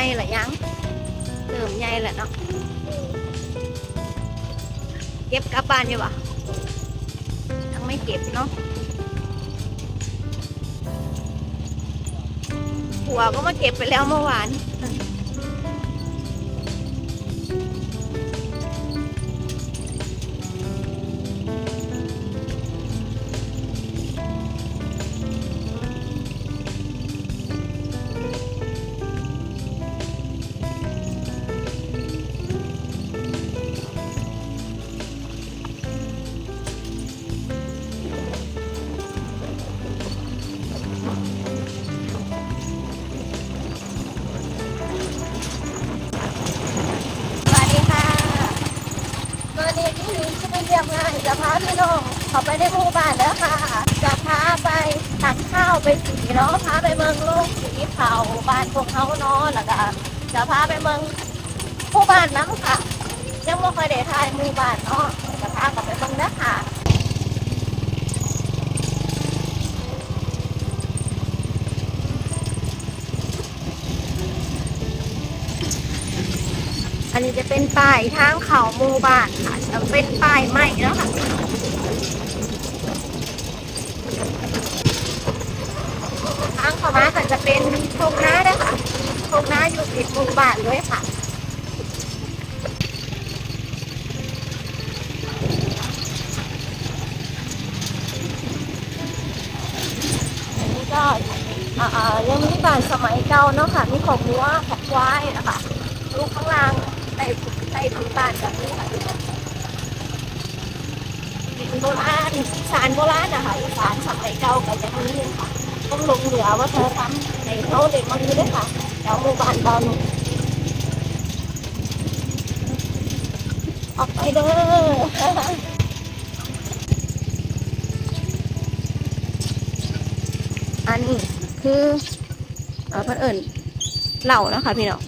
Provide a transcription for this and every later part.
ใหญ่ละยังเติมใหญ่แหละเนาะเก็บกลับบ้านอยู่ปะยังไม่เก็บเนาะผัวก็มาเก็บไปแล้วเมื่อวาน น้องเขาไปในหมู่บ้านแล้วค่ะ จะพาไปตักข้าวไปสีเนาะพาไปเมืองลูกสีเผาบ้านพวกเขาเนาะแล้วก็จะพาไปเมืองหมู่บ้านน้ำค่ะ ยังไม่เคยได้ทายหมู่บ้านเนาะจะพากลับไปเมืองนะค่ะอันนี้จะเป็นป้ายทางเขาหมู่บ้านค่ะจะเป็นป้ายใหม่แล้วค่ะ ทางเขามาก็จะเป็นโคงน้าด้วยค่ะโคงน้าอยู่ติดหมู่บานด้วยค่ะนี่ก็อ่ายังมีบ้านสมัยเก่าเนาะค่ะ มีของวัวของควายนะคะลูกข้างล่างใส่ใส่ถุงบ้านแบบนี้ค่ะ โบราณสารโบราณนะคะอีสานสมัยเก่าก็จะมีค่ะต้องลงเหลือว่าเธอทำในเขาเด็กมันนี้ด้วยค่ะแถวหมู่บ้านบอลออกไปเด้ออันนี้คือเออพื่อนเอิญเหล่านะคะพี่น้อง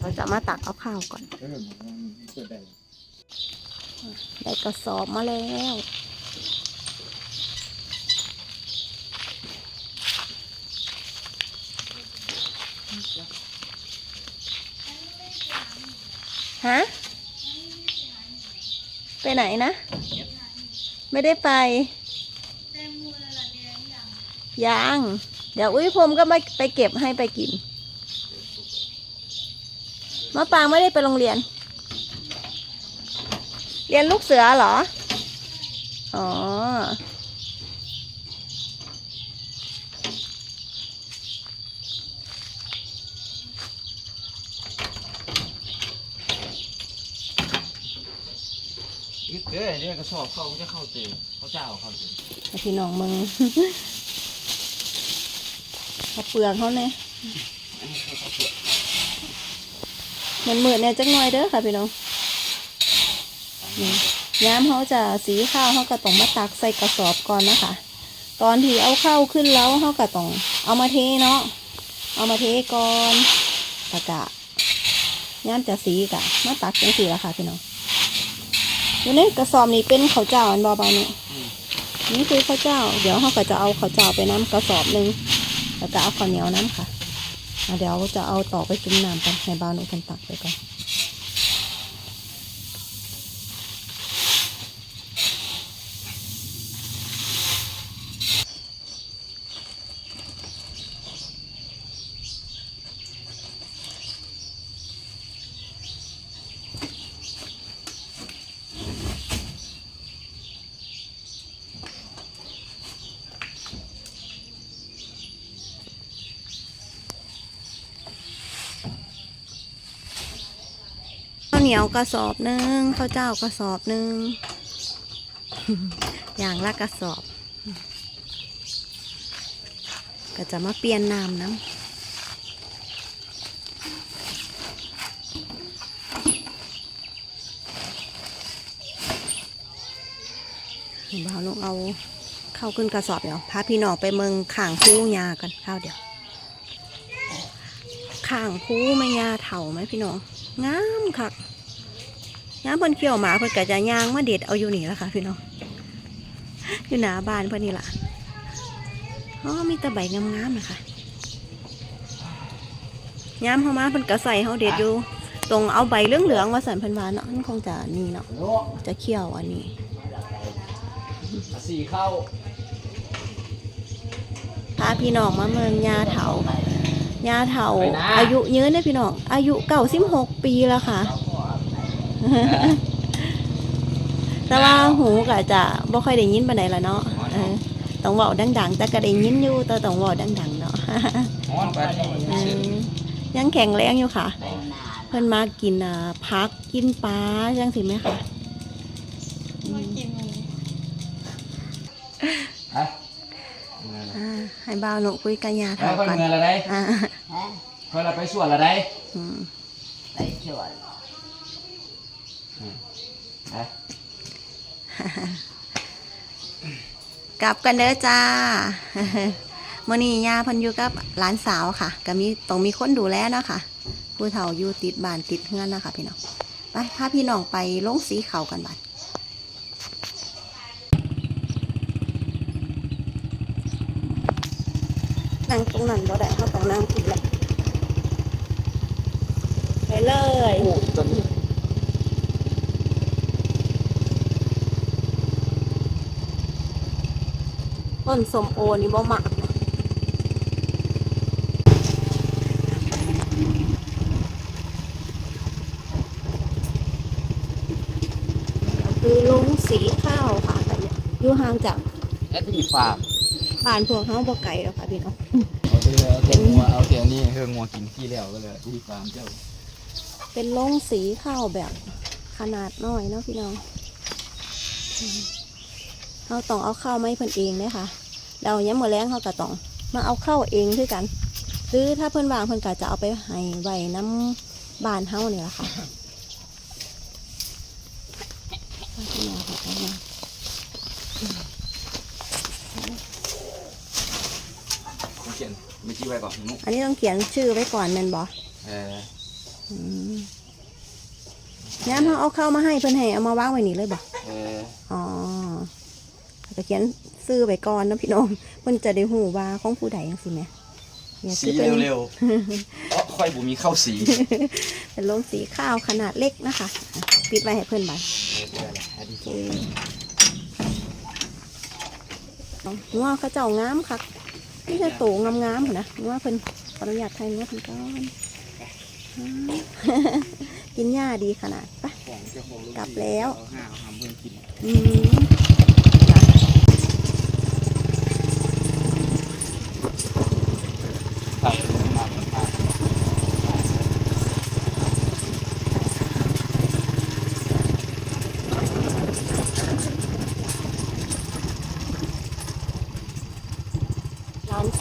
เราจะมาตักเอาข้าวก่อนเออ ได้กระสอบมาแล้วฮะไปไหนนะ ไม่ได้ไปยังเดี๋ยวอุ้ยผมก็มาไปเก็บให้ไปกินมะปรางไม่ได้ไปโรงเรียน เรียนลูกเสือเหรอ อ๋ออีกเด้อเนี่ยกระสอบเขาจะเข้าเตะเขาเจ้าเข้าเตะให้พี่น้องมึง เขาเปลือกเขาเนี่ยเหมือนเหมือนเนี่ยจักหน่อยเด้อค่ะพี่น้อง นี่ย้ำเขาจะสีข้าวเขาก็ต้องมาตักใส่กระสอบก่อนนะคะ ตอนที่เอาเข้าวขึ้นแล้วเขาก็ต้องเอามาเทเนาะเอามาเทก่อนตะกะย้ำจะสีกะมาตักจังสีละค่ะพี่น้องอยู่ในกระสอบนี้เป็นข้าวเจ้าอันบอบานี่นี่คือข้าวเจ้า เดี๋ยวเขาก็จะเอาข้าวเจ้าไปน้ำกระสอบหนึ่งแล้วก็เอาข้าวเหนียวน้ำค่ะเดี๋ยวจะเอาต่อไปจุ่มน้ำกันให้บ้านอุกันตักไปก่อน นียวกระสอบหนึ่งข้าวเจ้ากระสอบหนึ่งอย่างละกระสอบ ก็จะมาเปลี่ยนน้ำน้ำบ่าวลงเอาเข้าขึ้นกระสอบเดี๋ยวพาพี่น้องไปเมืองข่างคู่ยากันข้าวเดี๋ยวข่างคู่ไม่ยาเถ่าไหมพี่น้องงามค่ะ งามเพิ่นเขี่ยวหมาเพิ่นก็จะย่างมาเด็ดเอาอยู่นี่ละค่ะ พี่น้องอยู่หน้าบ้านเพิ่นนี่ล่ะอ๋อมีแตะใบงามๆนะคะย้ำเข้ามาเพิ่นก็ใส่เฮาเด็ดอยู่ ตรงเอาใบเหลืองๆมาสั่นเพิ่นว่าเนาะมันคงจะนี่เนาะโอ้จะเคี่ยวอันนี้สี่เข้าพาพี่น้องมาเมืองยาเถายาเถาอายุยืนเด้อพี่น้องอายุเก่าสิบหกปีแล้วค่ะ แต่ว่าหูก็จะบ่ค่อยได้ยินปานใดละเนาะเออต้องเว้าดังๆ แต่ก็ได้ยินอยู่แต่ต้องเว้าดังๆเนาะฮ้อนไปเออยังแข็งแรงอยู่ค่ะ เพิ่นมากินอ่าพักกินปลาจังสิไหมคะอืมฮะอ่าให้บ่าวหนูคุยกับยาแล้เถาวคนก่อนเงินอะไรอ่าคนเราไปสวนอะไรอืม ไปชวนฮะ กลับกันเด้อจ้ามื่อนี้ย่าเพันอยู่กับหลานสาวค่ะก็มีต้องมีคนดูแลเนาะค่ะผู้เฒ่าอยู่ติดบ้านติดเฮือนนะคะพี่น้องไปพาพี่น้องไปลงสีเขากันบัดนั่งตรงนั้นบ่ได้เขาต้องนั่งผิดแหละไปเลยโอ้ตอนนี้ ต้นสมโอนี่บ่หมักคือลุงสีข้าวค่ะแต่อยู่ห่างจากแอดมินฟาร์มบ้านพวกเขาบ่ไกลหรอกค่ะพี่น้องเอาเถอะเอาเถอะงัวเอาเถอะนี่เฮืองัวกินที่แล้วก็เลยที่ฟาร์มเจ้า เป็นลงสีข้าวแบบขนาดน้อยเนาะพี่น้องอืมเราต้องเอาข้าวมาให้เพิ่นเองเลยค่ะ เราย้ำมือแรงเขาก็ต้องมาเอาเข้าวเองด้วยกัน หรือถ้าเพิ่นวางเพิ่นก็จะเอาไปให้ไว้น้ำบ้านเฮาเนี่ยแหละค่ะเอาขึ้นมาค่ะเอามาเขียนไม่จี้ไว้ก่อนนุ๊กอันนี้ต้องเขียนชื่อไว้ก่อนแม่นบ่เอออืมย้ำเขาเอาเข้าวมาให้เพิ่นให้เอามาวางไว้นี่เลยบ่เอออ๋อแต่เขียน ซื้อไว้ก่อนเนาะพี่น้องเพิ่นจะได้หูว่าของผู้ใดจังซี่แหมเนี่ยสีคือเป็นเร็วๆเพราะค่อยบุมีข้าวสีเป็นโรงสีข้าวขนาดเล็กนะคะอะปิดไว้ให้เพื่อนบันงัวเขาเจ้างามคักนี่จะโตงามๆหั่นนะงัวเพิ่นขออนุญาตไทยงัวเพิ่นก่อนอ่ากินหญ้าดีขนาดไปกลับแล้วเอาห้าเอาทำเพื่อนกินอืม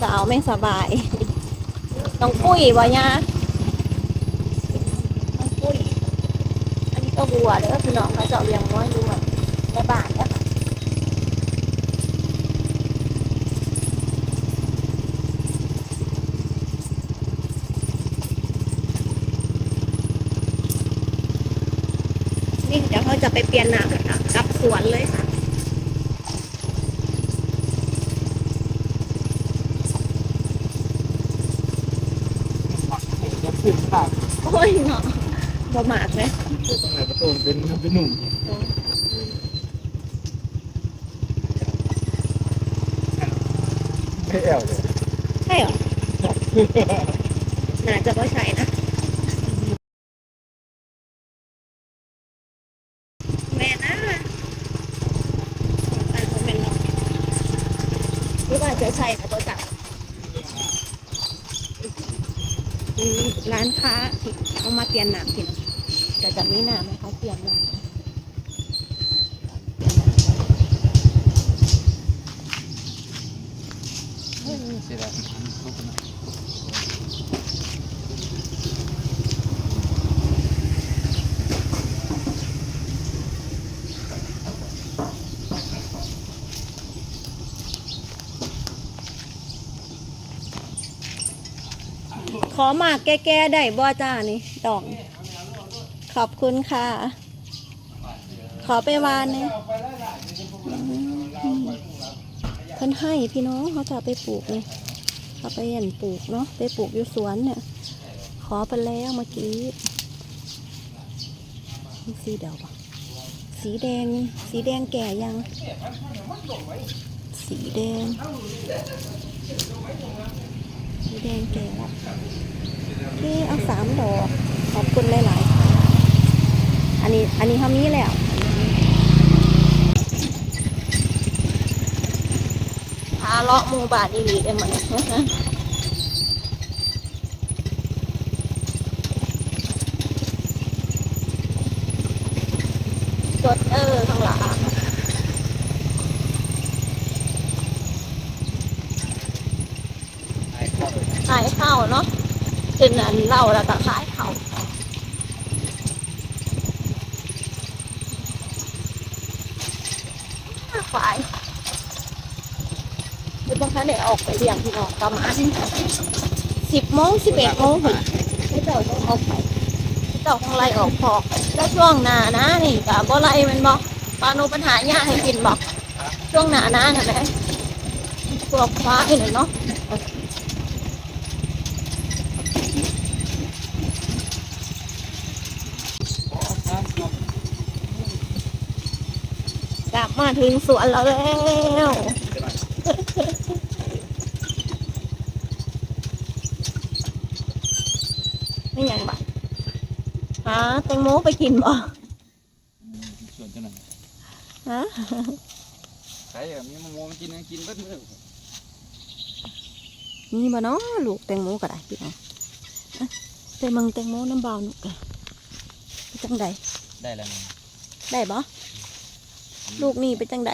สาวไม่สบาย ต้องปุ้ยวะยาต้องปุ้ย อันนี้ก็วัวเด้อพี่น้องเขาเจาะเลี้ยงน้อยอยู่แบบในบ้านเนี่ยนี่เดี๋ยวเขาจะไปเปลี่ยนหน้ำค่ะกลับสวนเลยค่ะขึ้นภาพ โอ้ยเนาะบ่หมากเลยตรงไหนประตูเป็นเป็นหนุ่มไม่แอวเลยใช่เหรอ น่าจะไม่ใช่นะ แม่นะแต่ผมเป็นน้องหรือว่าจะใช่นะตัวจักอืม คะเอามาเตียนหนังที่จะไม่หน้ำให้เขาเตียนหนักเสียดายทุกคนข อหมากแก้ๆได้บ่จ้านี่ดอก ขอบคุณค่ะ ขอไปวานเนี่ยเพิ่นให้พี่น้องเขาจะไปปลูกนี่เขาไปเห็นปลูกเนาะไปปลูกอยู่สวนเนี่ย ขอไปแล้วเมื่อกี้นี่สีเดียวปะสีแดง สีแดงแก่ยัง สีแดง สีแดงแก่ละโอเคเอาสามดอก ขอบคุณหลายๆค่ะอันนี้อันนี้เท่านี้แล้วพาเลาะมูบาทอีหลีได้ไหมกดเออข้างหลังขายข้าว เนาะเป็นอันเหล้าแล้วก็ขายข้าวฝ่ายคือบางครั้งได้ออกไปเลี้ยงพี่น้องประมาณสิบโมงสิบเอ็ดโมงถึงไม่เจ้าต้องออกไปไม่เจ้าต้องไล่ออกพอกแล้วช่วงหน้านะนี่กะบ่ไล่มันบอกปลาโนปัญหาหญ้าให้กินบอกช่วงหน้านะนะแม่พวกฟ้าเห็นเนาะ มาถึงสวนแล้วแล้วไม่ยังบ่หาแตงโมไปกินบ่ส่วนเจ้าหน่อยฮะใครอะมีมะม่วงกินนะกินเบิดมื้อมีบ่เนาะลูกแตงโมก็ได้พี่น้องอะไปเมึงแตงโมน้ำเบาหนุกกันไปจังใดได้แล้วนะได้บ่ ลูกนี่ไปจังใด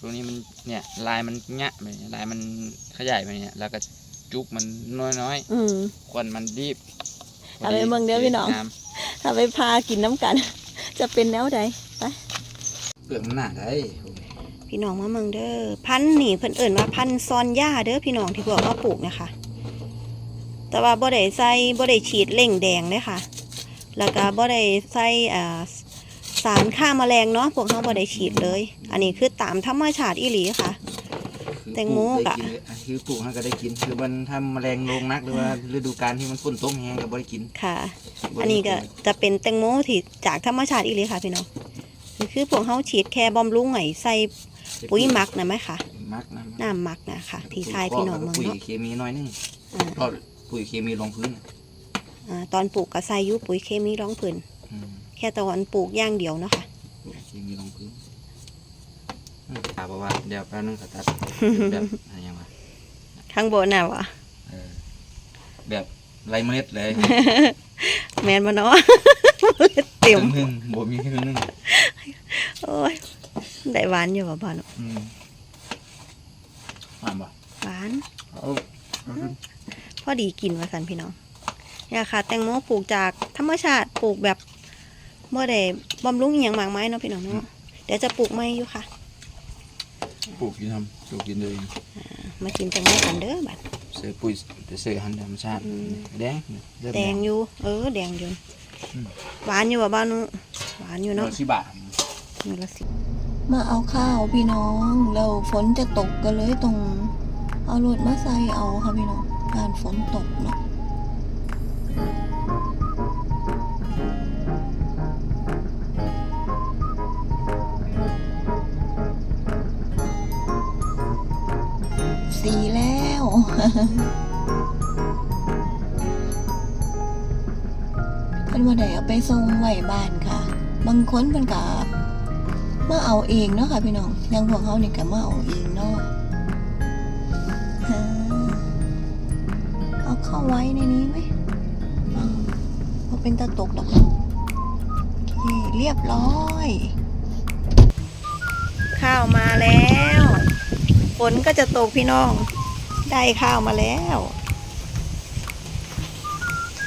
ตรงนี้มันเนี่ยลายมันเงี้ยไปเนี่ยลายมันขยายไปเนี่ยแล้วก็จุกมันน้อยอืมๆควันมันรีบเอาไปเบิ่งเด้อพี่น้องถ้าไปพากินน้ำกัน จะเป็นแนวใดเปลือกมันหนาได้พี่น้องมาเมืองเด้อพันธุ์นี่เพิ่นเอิ่นว่าพันธุ์ซอนย่าเด้อพี่น้องที่พวกมาปลูกนะคะ แต่ว่าบ่ได้ใส่บ่ได้ฉีดเล่งแดงเด้อค่ะ แล้วก็บ่ได้ใส่อ่า สารฆ่าแมลงเนาะพวกเขาบ่ได้ฉีดเลย อันนี้คือตามธรรมชาติอีหลีค่ะ แตงโมกะ คือปลูกให้ก็ได้กิน คือมันทำแมลงลงนักหรือว่าฤดูกาลที่มันฝนตกแห้งก็บ่ได้กินค่ะ อันนี้ก็จะเป็นแตงโมที่จากธรรมชาติอีหลีค่ะพี่น้องนี่คือพวกเขาฉีดแค่บำรุงไห้ใส่ปุ๋ยหมักนะไหมคะมักนะน้ำหมักนะคะที่ทายพี่น้องเมืองปุ๋ยเนาะเคมีน้อยนึงอ่าก็ปุ๋ยเคมีลงพื้นอ่าตอนปลูกก็ใส่อยุปุ๋ยเคมีร้องผืนอืม แค่ตอนปลูกอย่างเดียวเนาะค่ะปุ๋ยเคมีลงพื้นอืมถามว่าเดี๋ยวแป๊บนึงขอตัดแบบอะไรอย่างวะข้างบนน่ะวะเออแบบไรเมล็ดเลย แมนมาเนาะเต็มหนึ่งบ่มีครึ่งหนึงโอ้ยได้หวานอยู่บ่บ้านเนาะอืมอ่านบ่หวานเอาเอาขึ้นพอดีกินว่าสันพี่น้องเนี่ยค่ะ แตงโมปลูกจากธรรมชาติปลูกแบบ เมื่อได้บำรุงอหย่างมากมายเนาะพี่น้องเนาะเดี๋ยวจะปลูกไม่อยู่ค่ะ ปลูกกินทำปลูกกินเลยมากินแตงโมกันเด้อบัดเสือปุ๋ยเสือหันธรรมชาติอืมแดงเริ่มแดงอยู่ เออ แดงอยู่อืมหวานอยู่บ่บ้านนู้หวานอยู่เนาะเนาะสิบาทนี่ละสิมาเอาข้าวพี่น้องแล้วฝนจะตกก็เลยต้องเอารถมาใส่เอาค่ะพี่น้องการฝนตกเนาะ เพิ่นว่าได้เอาไปส่งไว้บ้านค่ะ บางคนเพิ่นก็มาเอาเองเนาะค่ะพี่น้องอยังพวกเขานี่ก็มาเอาเองเนาะเอาเข้าไว้ในนี้ไหมอืมบ่เป็นตะตกหรอกโอเคเรียบร้อย ข้าวมาแล้ว ฝนก็จะตกพี่น้อง ได้ข้าวมาแล้ว